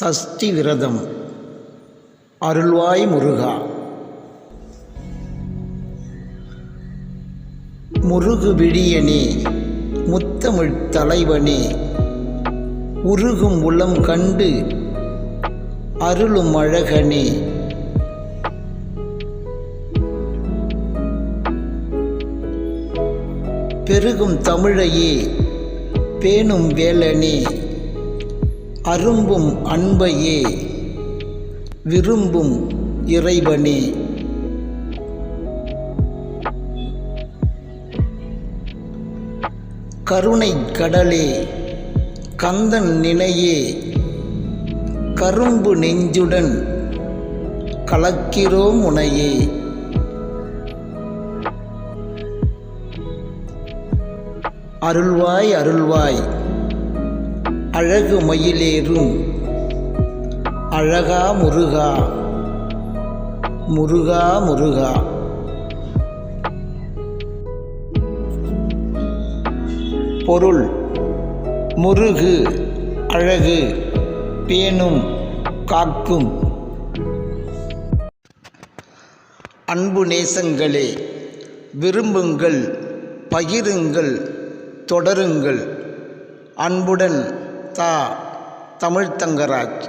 சஷ்டி விரதம். அருள்வாய் முருகா. முருகு விழியனே முத்தமிழ் தலைவனே உருகும் உளம் கண்டு அருளும் அழகனே. பெருகும் தமிழையே பேணும் வேலனே. அரும்பும் அன்பையே விரும்பும் இறைவனே. கருணை கடலே கந்தன் நினையே கரும்பு நெஞ்சுடன் கலக்கிறோம் உனையே. அருள்வாய் அருள்வாய் அழகு மயிலேறும். அழகா முருகா. முருகா முருகா. பொருள். முருகு. அழகு. பேணும். காக்கும். அன்பு நேசங்களே விரும்புங்கள் பகிருங்கள் தொடருங்கள். அன்புடன் தா தமிழ் தங்கராஜ்.